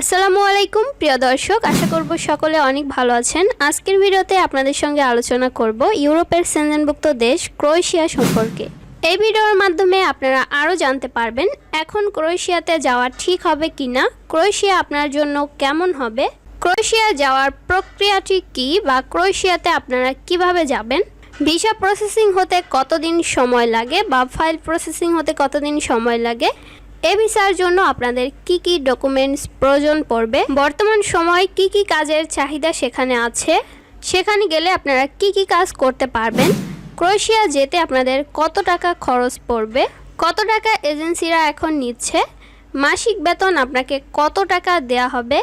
আসসালামু আলাইকুম, প্রিয় দর্শক। আশা করব সকলে অনেক ভালো আছেন। আজকের ভিডিওতে আপনাদের সঙ্গে আলোচনা করব ইউরোপের সেনজেনভুক্ত দেশ ক্রোয়েশিয়া সম্পর্কে। এই ভিডিওর মাধ্যমে আপনারা আরও জানতে পারবেন, এখন ক্রোয়েশিয়াতে যাওয়া ঠিক হবে কি না ক্রোয়েশিয়া আপনার জন্য কেমন হবে, ক্রোয়েশিয়া যাওয়ার প্রক্রিয়াটি কি, বা ক্রোয়েশিয়াতে আপনারা কীভাবে যাবেন, ভিসা প্রসেসিং হতে কতদিন সময় লাগে, বা ফাইল প্রসেসিং হতে কতদিন সময় লাগে এ ভিসার জন্য আপনাদের কি কি ডকুমেন্টস প্রয়োজন পড়বে? বর্তমান সময় কি কি কাজের চাহিদা সেখানে আছে? সেখানে গেলে আপনারা কি কি কাজ করতে পারবেন? ক্রোয়েশিয়া যেতে আপনাদের কত টাকা খরচ পড়বে? কত টাকা এজেন্সিরা এখন নিচ্ছে? মাসিক বেতন আপনাকে কত টাকা দেয়া হবে?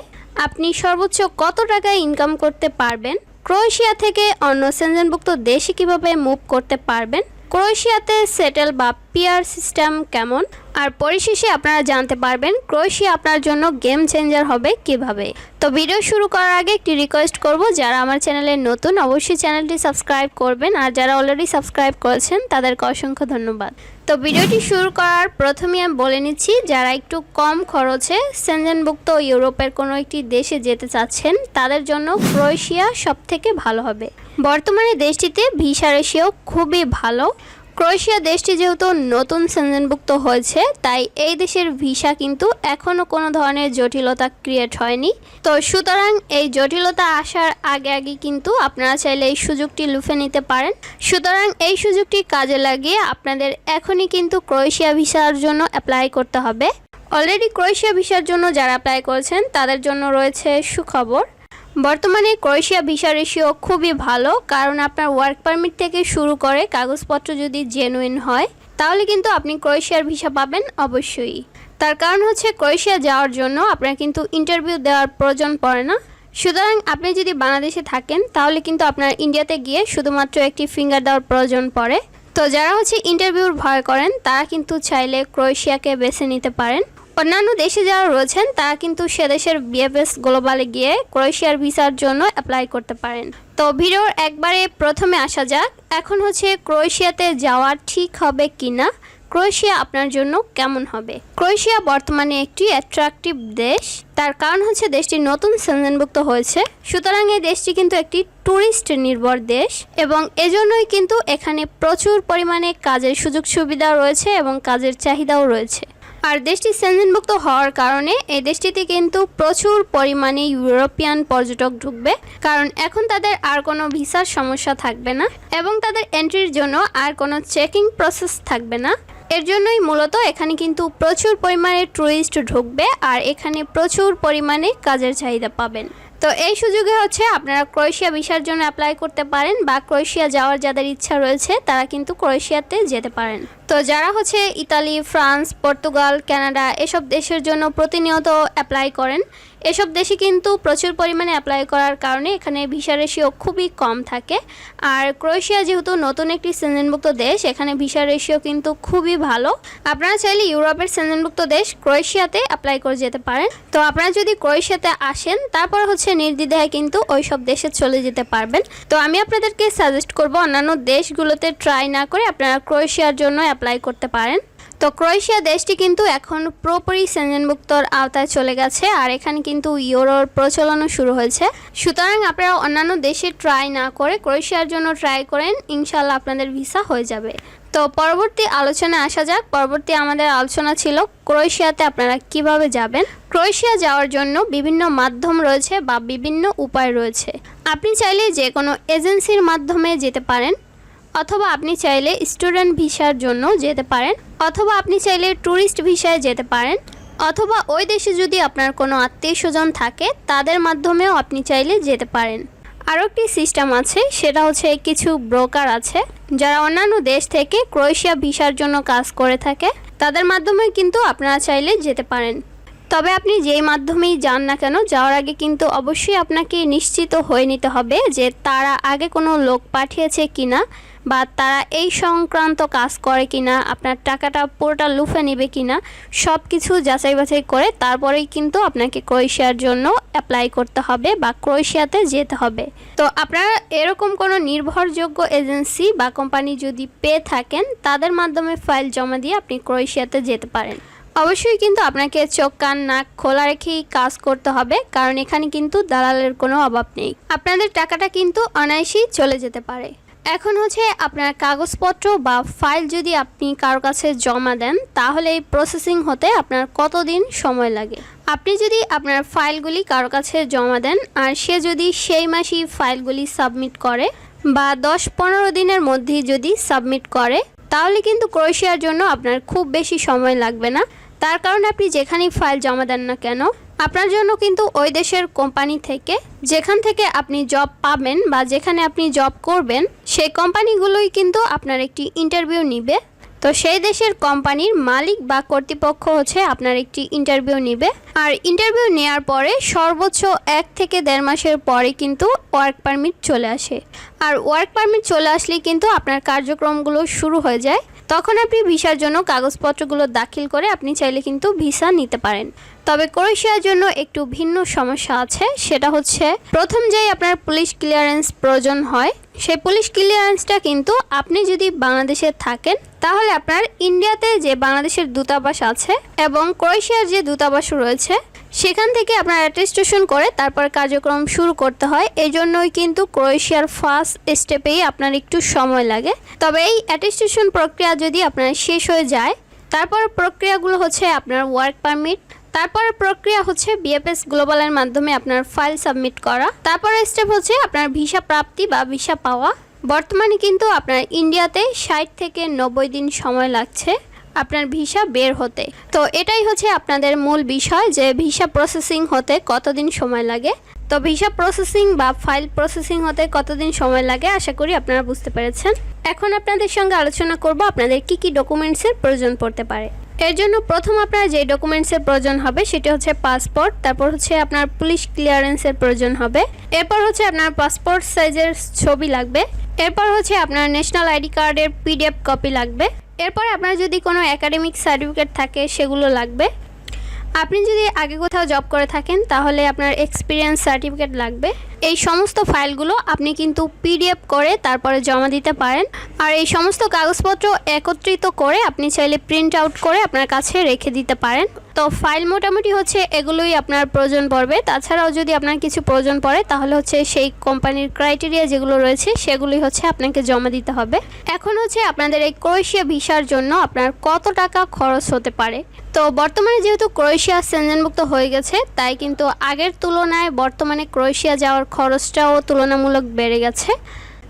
আপনি সর্বোচ্চ কত টাকা ইনকাম করতে পারবেন? ক্রোয়েশিয়া থেকে অন্য সেনজেনভুক্ত দেশে কীভাবে মুভ করতে পারবেন? ক্রোয়েশিয়াতে সেটেল বা পিয়ার সিস্টেম কেমন? আর পরিশেষে আপনারা জানতে পারবেন, ক্রোয়েশিয়া আপনার জন্য গেম চেঞ্জার হবে কীভাবে। তো ভিডিও শুরু করার আগে একটি রিকোয়েস্ট করব, যারা আমার চ্যানেলে নতুন, অবশ্যই চ্যানেলটি সাবস্ক্রাইব করবেন। আর যারা অলরেডি সাবস্ক্রাইব করেছেন, তাদেরকে অসংখ্য ধন্যবাদ। তো ভিডিওটি শুরু করার প্রথমেই আমি বলে নিচ্ছি, যারা একটু কম খরচে সেনজেনভুক্ত ইউরোপের কোনো একটি দেশে যেতে চাচ্ছেন, তাদের জন্য ক্রোয়েশিয়া সবথেকে ভালো হবে। বর্তমানে দেশটিতে ভিসা রেশিও খুবই ভালো। ক্রোয়েশিয়া দেশটি যেহেতু নতুন সেনজেনভুক্ত হয়েছে, তাই এই দেশের ভিসা কিন্তু এখনও কোনো ধরনের জটিলতা ক্রিয়েট হয়নি। তো সুতরাং এই জটিলতা আসার আগে আগে কিন্তু আপনারা চাইলে এই সুযোগটি লুফে নিতে পারেন। সুতরাং এই সুযোগটি কাজে লাগিয়ে আপনাদের এখনই কিন্তু ক্রোয়েশিয়া ভিসার জন্য অ্যাপ্লাই করতে হবে। অলরেডি ক্রোয়েশিয়া ভিসার জন্য যারা অ্যাপ্লাই করেছেন, তাদের জন্য রয়েছে সুখবর। বর্তমানে ক্রোয়েশিয়া ভিসা রেশিও খুবই ভালো, কারণ আপনার ওয়ার্ক পারমিট থেকে শুরু করে কাগজপত্র যদি জেনুইন হয়, তাহলে কিন্তু আপনি ক্রোয়েশিয়ার ভিসা পাবেন অবশ্যই। তার কারণ হচ্ছে ক্রোয়েশিয়া যাওয়ার জন্য আপনার কিন্তু ইন্টারভিউ দেওয়ার প্রয়োজন পড়ে না। সুতরাং আপনি যদি বাংলাদেশে থাকেন, তাহলে কিন্তু আপনার ইন্ডিয়াতে গিয়ে শুধুমাত্র একটি ফিঙ্গার দেওয়ার প্রয়োজন পড়ে। তো যারা হচ্ছে ইন্টারভিউর ভয় করেন, তারা কিন্তু চাইলে ক্রোয়েশিয়াকে বেছে নিতে পারেন। অন্যান্য দেশে যারা রয়েছেন, তারা কিন্তু সে দেশের বিএফএস গ্লোবালে গিয়ে ক্রোয়েশিয়ার ভিসার জন্য অ্যাপ্লাই করতে পারেন। তো ভিডিওর একবারে প্রথমে আসা যাক, এখন হচ্ছে ক্রোয়েশিয়াতে যাওয়া ঠিক হবে কি না ক্রোয়েশিয়া আপনার জন্য কেমন হবে? ক্রোয়েশিয়া বর্তমানে একটি অ্যাট্রাকটিভ দেশ, তার কারণ হচ্ছে দেশটি নতুন সেনজেনভুক্ত হয়েছে। সুতরাং এই দেশটি কিন্তু একটি ট্যুরিস্ট নির্ভর দেশ এবং এজন্যই কিন্তু এখানে প্রচুর পরিমাণে কাজের সুযোগ সুবিধা রয়েছে এবং কাজের চাহিদাও রয়েছে। আর দেশটি সেনজেনভুক্ত হওয়ার কারণে এই দেশটিতে কিন্তু প্রচুর পরিমাণে ইউরোপিয়ান পর্যটক ঢুকবে, কারণ এখন তাদের আর কোনো ভিসার সমস্যা থাকবে না এবং তাদের এন্ট্রির জন্য আর কোনো চেকিং প্রসেস থাকবে না। এর জন্যই মূলত এখানে কিন্তু প্রচুর পরিমাণে ট্যুরিস্ট ঢুকবে আর এখানে প্রচুর পরিমাণে কাজের চাহিদা পাবেন। তো এই সুযোগে হচ্ছে আপনারা ক্রোয়েশিয়া ভিসার জন্য অ্যাপ্লাই করতে পারেন বা ক্রোয়েশিয়া যাওয়ার যাদের ইচ্ছা রয়েছে তারা কিন্তু ক্রোয়েশিয়াতে যেতে পারেন। তো যারা হচ্ছে ইতালি, ফ্রান্স, পর্তুগাল, কানাডা এসব দেশের জন্য প্রতিনিয়ত অ্যাপ্লাই করেন। এসব দেশে কিন্তু প্রচুর পরিমাণে অ্যাপ্লাই করার কারণে এখানে ভিসা রেশিও খুবই কম থাকে। আর ক্রোয়েশিয়া যেহেতু নতুন একটি সেনজেনভুক্ত দেশ, এখানে ভিসা রেশিও কিন্তু খুবই ভালো। আপনারা চাইলে ইউরোপের সেনজেনভুক্ত দেশ ক্রোয়েশিয়াতে অ্যাপ্লাই করে যেতে পারেন। তো আপনারা যদি ক্রোয়েশিয়াতে আসেন, তারপর হচ্ছে নির্দ্বিধায় কিন্তু ওই সব দেশে চলে যেতে পারবেন। তো আমি আপনাদেরকে সাজেস্ট করব অন্যান্য দেশগুলোতে ট্রাই না করে আপনারা ক্রোয়েশিয়ার জন্য অ্যাপ্লাই করতে পারেন। তো ক্রোয়েশিয়া দেশটি কিন্তু এখন পুরোপুরি সেনজেনভুক্তর আওতায় চলে গেছে আর এখানে কিন্তু ইউরোর প্রচলনও শুরু হয়েছে। সুতরাং আপনারা অন্যান্য দেশে ট্রাই না করে ক্রোয়েশিয়ার জন্য ট্রাই করেন ইনশাল্লাহ আপনাদের ভিসা হয়ে যাবে। তো পরবর্তী আলোচনায় আসা যাক। পরবর্তী আমাদের আলোচনা ছিল ক্রোয়েশিয়াতে আপনারা কীভাবে যাবেন। ক্রোয়েশিয়া যাওয়ার জন্য বিভিন্ন মাধ্যম রয়েছে বা বিভিন্ন উপায় রয়েছে। আপনি চাইলে যে কোনো এজেন্সির মাধ্যমে যেতে পারেন। অথবা আপনি চাইলে স্টুডেন্ট ভিসার জন্য যেতে পারেন, অথবা আপনি চাইলে ট্যুরিস্ট ভিসায় যেতে পারেন, অথবা ওই দেশে যদি আপনার কোনো আত্মীয় স্বজন থাকে, তাদের মাধ্যমেও আপনি চাইলে যেতে পারেন। আরও একটি সিস্টেম আছে, সেটা হচ্ছে কিছু ব্রোকার আছে, যারা অন্যান্য দেশ থেকে ক্রোয়েশিয়া ভিসার জন্য কাজ করে থাকে, তাদের মাধ্যমে কিন্তু আপনারা চাইলে যেতে পারেন। তবে আপনি যেই মাধ্যমেই যান না কেন, যাওয়ার আগে কিন্তু অবশ্যই আপনাকে নিশ্চিত হয়ে নিতে হবে যে তারা আগে কোনো লোক পাঠিয়েছে কিনা বা তারা এই সংক্রান্ত কাজ করে কিনা, আপনার টাকাটা পুরোটা লুফে নেবে কিনা সব কিছু যাচাই বাছাই করে তারপরেই কিন্তু আপনাকে ক্রোয়েশিয়ার জন্য অ্যাপ্লাই করতে হবে বা ক্রোয়েশিয়াতে যেতে হবে। তো আপনারা এরকম কোনো নির্ভরযোগ্য এজেন্সি বা কোম্পানি যদি পেয়ে থাকেন, তাদের মাধ্যমে ফাইল জমা দিয়ে আপনি ক্রোয়েশিয়াতে যেতে পারেন। অবশ্যই কিন্তু আপনাকে চোখ, কান, নাক খোলা রেখেই কাজ করতে হবে, কারণ এখানে কিন্তু দালালের কোনো অভাব নেই। আপনাদের টাকাটা কিন্তু অনায়াসেই চলে যেতে পারে। এখন হচ্ছে আপনার কাগজপত্র বা ফাইল যদি আপনি কারও কাছে জমা দেন, তাহলে এই প্রসেসিং হতে আপনার কতদিন সময় লাগে? আপনি যদি আপনার ফাইলগুলি কারও কাছে জমা দেন, আর সে যদি সেই মাসেই ফাইলগুলি সাবমিট করে, বা দশ পনেরো দিনের মধ্যে যদি সাবমিট করে, তাহলে কিন্তু ক্রোয়েশিয়ার জন্য আপনার খুব বেশি সময় লাগবে না। তার কারণে আপনি যেখানেই ফাইল জমা দেন না কেন আপনার জন্য কিন্তু ওই দেশের কোম্পানি থেকে, যেখান থেকে আপনি জব পাবেন বা যেখানে আপনি জব করবেন, সেই কোম্পানিগুলোই কিন্তু আপনার একটি ইন্টারভিউ নিবে। তো সেই দেশের কোম্পানির মালিক বা কর্তৃপক্ষ হচ্ছে আপনার একটি ইন্টারভিউ নিবে। আর ইন্টারভিউ নেওয়ার পরে সর্বোচ্চ এক থেকে দেড় মাসের পরে কিন্তু ওয়ার্ক পারমিট চলে আসে। আর ওয়ার্ক পারমিট চলে আসলেই কিন্তু আপনার কার্যক্রমগুলো শুরু হয়ে যায়। তখন আপনি ভিসার জন্য কাগজপত্রগুলো দাখিল করে আপনি চাইলে কিন্তু ভিসা নিতে পারেন। তবে ক্রোয়েশিয়ার জন্য একটু ভিন্ন সমস্যা আছে। সেটা হচ্ছে, প্রথম যেই আপনার পুলিশ ক্লিয়ারেন্স প্রয়োজন হয়, সেই পুলিশ ক্লিয়ারেন্সটা কিন্তু আপনি যদি বাংলাদেশে থাকেন, তাহলে আপনার ইন্ডিয়াতে যে বাংলাদেশের দূতাবাস আছে এবং ক্রোয়েশিয়ার যে দূতাবাস রয়েছে, সেখান থেকে আপনার অ্যাটেস্টেশন করে তারপর কার্যক্রম শুরু করতে হয়। এই জন্যই কিন্তু ক্রোয়েশিয়ার ফার্স্ট স্টেপেই আপনার একটু সময় লাগে। তবে এই অ্যাটেস্টেশন প্রক্রিয়া যদি আপনার শেষ হয়ে যায়, তারপর প্রক্রিয়াগুলো হচ্ছে আপনার ওয়ার্ক পারমিট তারপর প্রক্রিয়া হচ্ছে বিএফএস গ্লোবালের মাধ্যমে আপনার ফাইল সাবমিট করা। তারপর স্টেপ হচ্ছে আপনার ভিসা প্রাপ্তি বা ভিসা পাওয়া। বর্তমানে কিন্তু আপনার ইন্ডিয়াতে ষাট থেকে নব্বই দিন সময় লাগছে আপনার ভিসা বের হতে। তো এটাই হচ্ছে আপনাদের মূল বিষয় যে ভিসা প্রসেসিং হতে কতদিন সময় লাগে। তো ভিসা প্রসেসিং বা ফাইল প্রসেসিং হতে কতদিন সময় লাগে আশা করি আপনারা বুঝতে পেরেছেন। এখন আপনাদের সঙ্গে আলোচনা করব আপনাদের কি কি ডকুমেন্টসের প্রয়োজন পড়তে পারে। এর জন্য প্রথম আপনার যে ডকুমেন্টসের প্রয়োজন হবে সেটি হচ্ছে পাসপোর্ট, তারপর হচ্ছে আপনার পুলিশ ক্লিয়ারেন্সের প্রয়োজন হবে। এরপর হচ্ছে আপনার পাসপোর্ট সাইজের ছবি লাগবে। এরপর হচ্ছে আপনার ন্যাশনাল আইডি কার্ডের পিডিএফ কপি লাগবে। এরপর আপনার যদি কোনো একাডেমিক সার্টিফিকেট থাকে সেগুলো লাগবে। আপনি যদি আগে কোথাও জব করে থাকেন তাহলে আপনার এক্সপিরিয়েন্স সার্টিফিকেট লাগবে। এই সমস্ত ফাইলগুলো আপনি কিন্তু পিডিএফ করে তারপরে জমা দিতে পারেন। আর এই সমস্ত কাগজপত্র একত্রিত করে আপনি চাইলে প্রিন্ট আউট করে আপনার কাছে রেখে দিতে পারেন। তো ফাইল মোটামুটি হচ্ছে এগুলোই আপনার প্রয়োজন পড়বে। তাছাড়াও যদি আপনার কিছু প্রয়োজন পড়ে, তাহলে হচ্ছে সেই কোম্পানির ক্রাইটেরিয়া যেগুলো রয়েছে, সেগুলোই হচ্ছে আপনাকে জমা দিতে হবে। এখন হচ্ছে আপনাদের এই ক্রোয়েশিয়া ভিসার জন্য আপনার কত টাকা খরচ হতে পারে? তো বর্তমানে যেহেতু ক্রোয়েশিয়া সেনজেনভুক্ত হয়ে গেছে, তাই কিন্তু আগের তুলনায় বর্তমানে ক্রোয়েশিয়া যাওয়ার খরচটাও তুলনামূলক বেড়ে গেছে।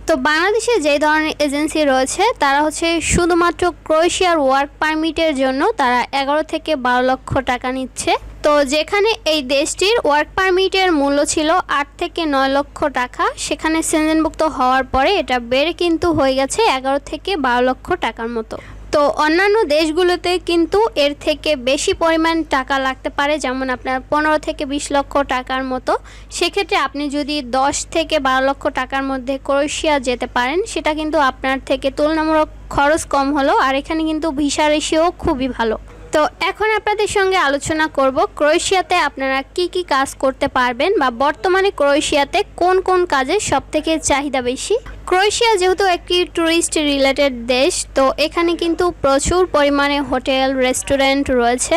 তো বাংলাদেশে যে ধরনের এজেন্সি রয়েছে, তারা হচ্ছে শুধুমাত্র ক্রোয়েশিয়ার ওয়ার্ক পারমিটের জন্য তারা এগারো থেকে বারো লক্ষ টাকা নিচ্ছে। তো যেখানে এই দেশটির ওয়ার্ক পারমিটের মূল্য ছিল আট থেকে নয় লক্ষ টাকা, সেখানে সেনজেনভুক্ত হওয়ার পরে এটা বেড়ে কিন্তু হয়ে গেছে এগারো থেকে বারো লক্ষ টাকার মতো। তো অন্যান্য দেশগুলোতে কিন্তু এর থেকে বেশি পরিমাণ টাকা লাগতে পারে, যেমন আপনার পনেরো থেকে বিশ লক্ষ টাকার মতো। সেক্ষেত্রে আপনি যদি দশ থেকে বারো লক্ষ টাকার মধ্যে ক্রোয়েশিয়া যেতে পারেন, সেটা কিন্তু আপনার থেকে তুলনামূলক খরচ কম হলো। আর এখানে কিন্তু ভিসা রেশিও খুবই ভালো। তো এখন আপনাদের সঙ্গে আলোচনা করব, ক্রোয়েশিয়াতে আপনারা কি কি কাজ করতে পারবেন বা বর্তমানে ক্রোয়েশিয়াতে কোন কোন কাজে সবথেকে চাহিদা বেশি? ক্রোয়েশিয়া যেহেতু একটি ট্যুরিস্ট রিলেটেড দেশ, তো এখানে কিন্তু প্রচুর পরিমাণে হোটেল রেস্টুরেন্ট রয়েছে,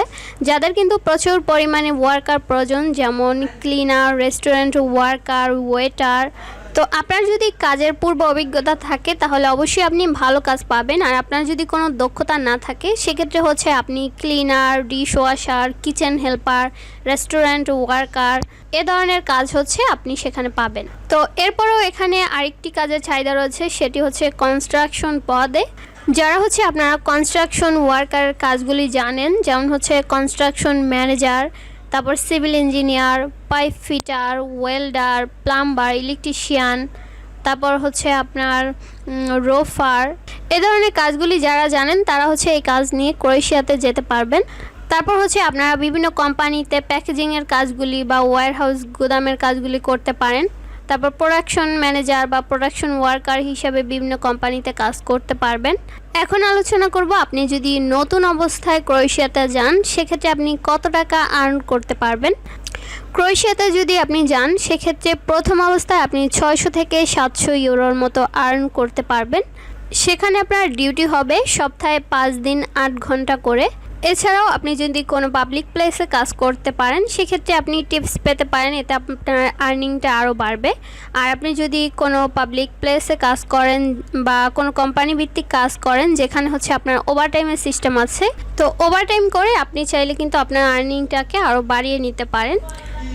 যাদের কিন্তু প্রচুর পরিমাণে ওয়ার্কার প্রয়োজন, যেমন ক্লিনার রেস্টুরেন্ট ওয়ার্কার ওয়েটার তো আপনার যদি কাজের পূর্ব অভিজ্ঞতা থাকে, তাহলে অবশ্যই আপনি ভালো কাজ পাবেন। আর আপনার যদি কোনো দক্ষতা না থাকে, সেক্ষেত্রে হচ্ছে আপনি cleaner dish washer kitchen helper restaurant worker এ ধরনের কাজ হচ্ছে আপনি সেখানে পাবেন। তো এরপরেও এখানে আরেকটি কাজের চাহিদা রয়েছে, সেটি হচ্ছে কনস্ট্রাকশন পদে। যারা হচ্ছে আপনারা কনস্ট্রাকশন ওয়ার্কার কাজগুলি জানেন, যেমন হচ্ছে কনস্ট্রাকশন ম্যানেজার তারপর civil engineer pipe fitter, welder, plumber, electrician, তারপর হচ্ছে আপনার রোফার। এ ধরনের কাজগুলি যারা জানেন, তারা হচ্ছে এই কাজ নিয়ে ক্রোয়েশিয়াতে যেতে পারবেন। তারপর হচ্ছে আপনারা বিভিন্ন কোম্পানিতে প্যাকেজিংয়ের কাজগুলি বা ওয়্যার হাউস গুদামের কাজগুলি করতে পারেন। তারপর প্রোডাকশন ম্যানেজার বা প্রোডাকশন ওয়ার্কার হিসাবে বিভিন্ন কোম্পানিতে কাজ করতে পারবেন। এখন আলোচনা করব আপনি যদি নতুন অবস্থায় ক্রোয়েশিয়াতে যান, সেক্ষেত্রে আপনি কত টাকা আর্ন করতে পারবেন? ক্রোয়েশিয়াতে যদি আপনি যান, সেক্ষেত্রে প্রথম অবস্থায় আপনি ছয়শো থেকে সাতশো ইউরোর মতো আর্ন করতে পারবেন। সেখানে আপনার ডিউটি হবে সপ্তাহে পাঁচ দিন আট ঘণ্টা করে। এছাড়াও আপনি যদি কোনো পাবলিক প্লেসে কাজ করতে পারেন, সেক্ষেত্রে আপনি টিপস পেতে পারেন, এতে আপনার আর্নিংটা আরও বাড়বে। আর আপনি যদি কোনো পাবলিক প্লেসে কাজ করেন বা কোনো কোম্পানি ভিত্তিক কাজ করেন, যেখানে হচ্ছে আপনার ওভারটাইমের সিস্টেম আছে তো ওভারটাইম করে আপনি চাইলে কিন্তু আপনার আর্নিংটাকে আরও বাড়িয়ে নিতে পারেন।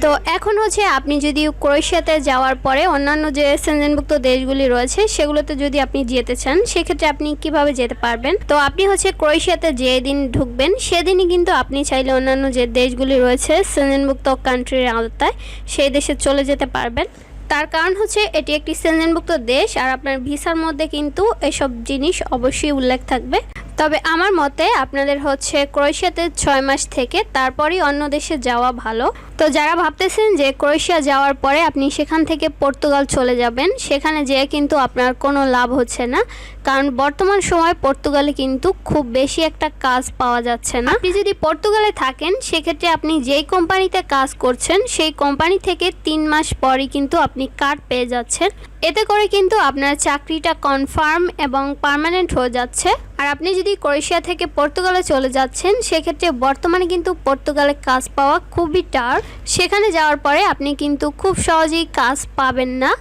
তো এখন হচ্ছে আপনি যদি ক্রোয়েশিয়াতে যাওয়ার পরে অন্যান্য যে সেনজেনভুক্ত দেশগুলি রয়েছে, সেগুলোতে যদি আপনি যেতে চান, সেক্ষেত্রে আপনি কীভাবে যেতে পারবেন? তো আপনি হচ্ছে ক্রোয়েশিয়াতে যে দিন ঢুকবেন, সেদিনই কিন্তু আপনি চাইলে অন্যান্য যে দেশগুলি রয়েছে সেনজেনভুক্ত কান্ট্রির আওতায়, সেই দেশে চলে যেতে পারবেন। তার কারণ হচ্ছে এটি একটি সেনজেনভুক্ত দেশ, আর আপনার ভিসার মধ্যে কিন্তু এসব জিনিস অবশ্যই উল্লেখ থাকবে। তবে আমার মতে আপনাদের হচ্ছে ক্রোয়েশিয়াতে ছয় মাস থেকে তারপরই অন্য দেশে যাওয়া ভালো। তো যারা ভাবতেছেন যে ক্রোয়েশিয়া যাওয়ার পরে আপনি সেখান থেকে পর্তুগাল চলে যাবেন, সেখানে যেয়ে কিন্তু আপনার কোনো লাভ হচ্ছে না। কারণ বর্তমান সময় পর্তুগালে কিন্তু খুব বেশি একটা কাজ পাওয়া যাচ্ছে না। আপনি যদি পর্তুগালে থাকেন, সেক্ষেত্রে আপনি যেই কোম্পানিতে কাজ করছেন, সেই কোম্পানি থেকে তিন মাস পরই কিন্তু আপনি কার্ড পেয়ে যাচ্ছেন। এতে করে কিন্তু আপনার চাকরিটা কনফার্ম এবং পার্মানেন্ট হয়ে যাচ্ছে। আর আপনি যদি ক্রোয়েশিয়া থেকে পর্তুগালে চলে যাচ্ছেন, সেক্ষেত্রে বর্তমানে কিন্তু পর্তুগালে কাজ পাওয়া খুবই টার সেখানে যাওয়ার পরে আপনি কিন্তু খুব সহজেই কাজ পাবেন না।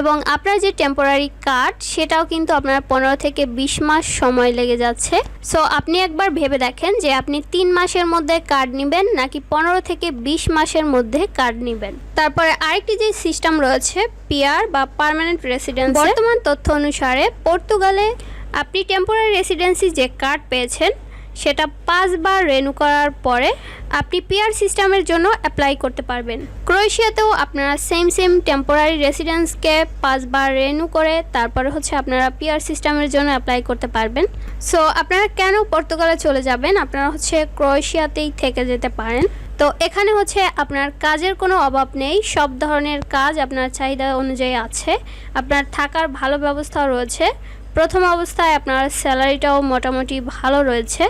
এবং আপনার যে টেম্পোরারি কার্ড সেটাও কিন্তু আপনার পনেরো থেকে বিশ মাস সময় লেগে যাচ্ছে। সো আপনি একবার ভেবে দেখেন যে আপনি তিন মাসের মধ্যে কার্ড নেবেন নাকি পনেরো থেকে বিশ মাসের মধ্যে কার্ড নেবেন। তারপরে আরেকটি যে সিস্টেম রয়েছে পিআর বা পার্মানেন্ট রেসিডেন্স বর্তমান তথ্য অনুসারে পর্তুগালে আপনি টেম্পোরারি রেসিডেন্সি যে কার্ড পেয়েছেন সেটা পাঁচবার রেনু করার পরে আপনি পিআর সিস্টেমের জন্য অ্যাপ্লাই করতে পারবেন। ক্রোয়েশিয়াতেও আপনারা সেম সেম টেম্পোরারি রেসিডেন্সকে পাঁচবার রেনু করে তারপরে হচ্ছে আপনারা পিআর সিস্টেমের জন্য অ্যাপ্লাই করতে পারবেন। সো আপনারা কেন পর্তুগালে চলে যাবেন? আপনারা হচ্ছে ক্রোয়েশিয়াতেই থেকে যেতে পারেন। তো, এখানে হচ্ছে আপনার কাজের কোনো অভাব নেই। সব ধরনের কাজ আপনার চাহিদা অনুযায়ী আছে। আপনার থাকার ভালো ব্যবস্থাও রয়েছে। প্রথম অবস্থায় আপনার স্যালারিটাও মোটামুটি ভালো রয়েছে।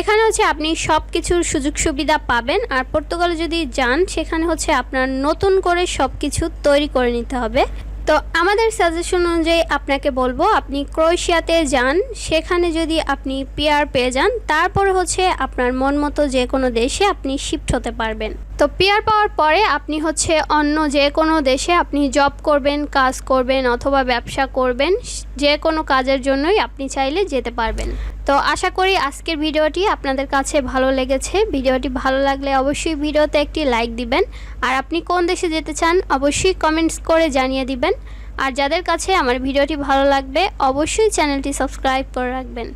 এখানে হচ্ছে আপনি সব কিছুর সুযোগ সুবিধা পাবেন। আর পর্তুগালে যদি যান, সেখানে হচ্ছে আপনার নতুন করে সব কিছু তৈরি করে নিতে হবে। তো আমাদের সাজেশন অনুযায়ী আপনাকে বলব, আপনি ক্রোয়েশিয়াতে যান, সেখানে যদি আপনি পিআর পেয়ে যান, তারপরে হচ্ছে আপনার মন মতো যে কোনো দেশে আপনি শিফট হতে পারবেন। তো পিআর পাওয়ার পরে আপনি হচ্ছে অন্য যে কোনো দেশে আপনি জব করবেন, কাজ করবেন অথবা ব্যবসা করবেন, যে কোনো কাজের জন্যই আপনি চাইলে যেতে পারবেন। তো আশা করি আজকের ভিডিওটি আপনাদের কাছে ভালো লেগেছে। ভিডিওটি ভালো লাগলে অবশ্যই ভিডিওতে একটি লাইক দিবেন। আর আপনি কোন দেশে যেতে চান অবশ্যই কমেন্টস করে জানিয়ে দিবেন। আর যাদের কাছে আমার ভিডিওটি ভালো লাগবে, অবশ্যই চ্যানেলটি সাবস্ক্রাইব করে রাখবেন।